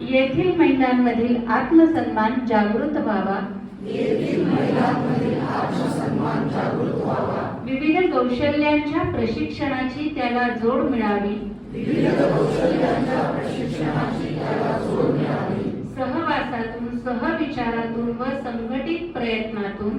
येथील महिलांमधील आत्मसन्मान जागृत व्हावा. विविध कौशल्यांच्या प्रशिक्षणाची त्याला जोड मिळावी. सहवासातून सहविचारातून व संघटित प्रयत्नातून.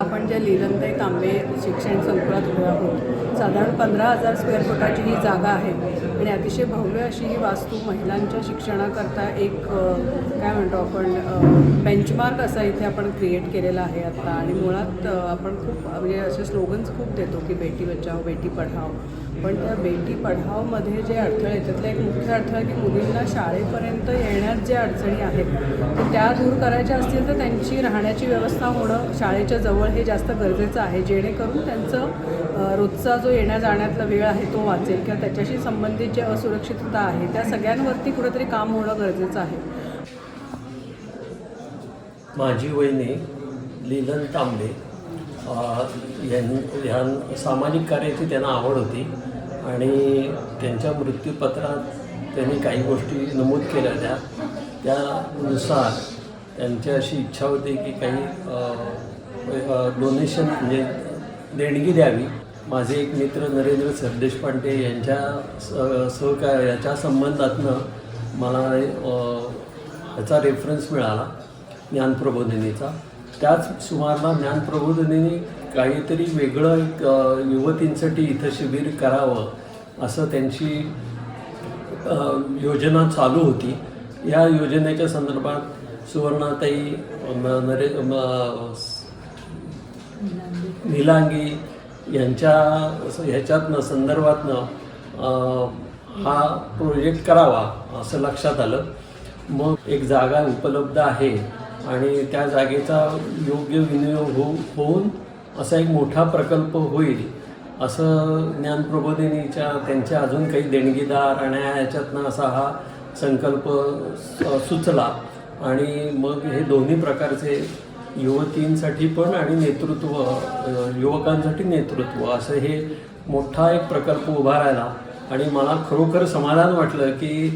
आपण ज्या लीलंताई तांबे शिक्षण संकुलात उभे आहोत साधारण पंधरा हजार स्क्वेअर फुटाची ही जागा आहे. आणि अतिशय भव्य अशी ही वास्तू महिलांच्या शिक्षणाकरता एक काय म्हणतो आपण बेंचमार्क असा इथे आपण क्रिएट केलेला आहे आत्ता आणि मुळात आपण खूप म्हणजे असे स्लोगन्स खूप देतो की बेटी बचाव बेटी पढाव पण त्या बेटी पढावमध्ये जे अडथळे त्यातला एक मुख्य अडथळा की मुलींना शाळेपर्यंत येण्यात ज्या अडचणी आहेत तर त्या दूर करायच्या असतील तर त्यांची राहण्याची व्यवस्था होणं शाळेच्या जवळ हे जास्त गरजेचं आहे. जेणेकरून त्यांचं रोजचा जो येण्या जाण्यातला वेळ आहे तो वाचेल किंवा त्याच्याशी संबंधित जे असुरक्षितता आहे त्या सगळ्यांवरती कुठेतरी काम होणं गरजेचं आहे. माझी वहिनी लीलन तांबे यां ह्या सामाजिक कार्याची त्यांना आवड होती आणि त्यांच्या मृत्यूपत्रात त्यांनी काही गोष्टी नमूद केल्या त्यानुसार त्यांची अशी इच्छा होती की काही डोनेशन म्हणजे देणगी द्यावी. माझे एक मित्र नरेंद्र सरदेशपांडे यांच्या स सहकार्याच्या संबंधातनं मला याचा रेफरन्स मिळाला ज्ञानप्रबोधिनीचा. त्याच सुमारला ज्ञानप्रबोधिनीने काहीतरी वेगळं एक युवतींसाठी इथं शिबिर करावं असं त्यांची योजना चालू होती. या योजनेच्या संदर्भात सुवर्णाताई नरे निलांगी यांच्या ह्याच्यातनं संदर्भातनं हा प्रोजेक्ट करावा असं लक्षात आलं. मग एक जागा उपलब्ध आहे आणि त्या जागेचा योग्य विनियोग हो होऊन असा एक मोठा प्रकल्प होईल असं ज्ञानप्रबोधिनीच्या त्यांच्या अजून काही देणगीदार आणि ह्याच्यातनं असा हा संकल्प सुचला. आणि मग हे दोन्ही प्रकारचे युवतींसाठी पण आणि नेतृत्व युवकांसाठी नेतृत्व असं हे मोठा एक प्रकल्प उभा राहिला. आणि मला खरोखर समाधान वाटलं की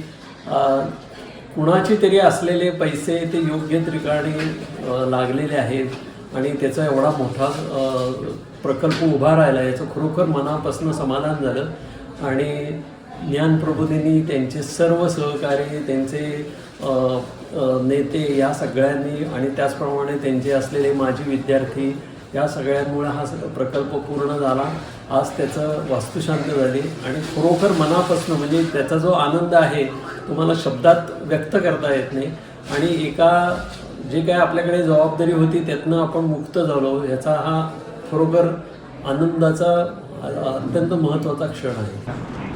कुणाचे तरी असलेले पैसे ते योग्य ठिकाणी लागलेले आहेत. आणि त्याचा एवढा मोठा प्रकल्प उभा राहिला याचं खरोखर मनापासून समाधान झालं. आणि ज्ञानप्रबोधिनी त्यांचे सर्व सहकारी त्यांचे नेते या सगळ्यांनी आणि त्याचप्रमाणे त्यांचे असलेले माजी विद्यार्थी या सगळ्यांमुळे हा प्रकल्प पूर्ण झाला. आज त्याचं वास्तुशांत झाली आणि खरोखर मनापासून म्हणजे त्याचा जो आनंद आहे तो मला शब्दात व्यक्त करता येत नाही. आणि एका जे काय आपल्याकडे जबाबदारी होती त्यातनं आपण मुक्त झालो. याचा हा खरोखर आनंदाचा अत्यंत महत्त्वाचा क्षण आहे.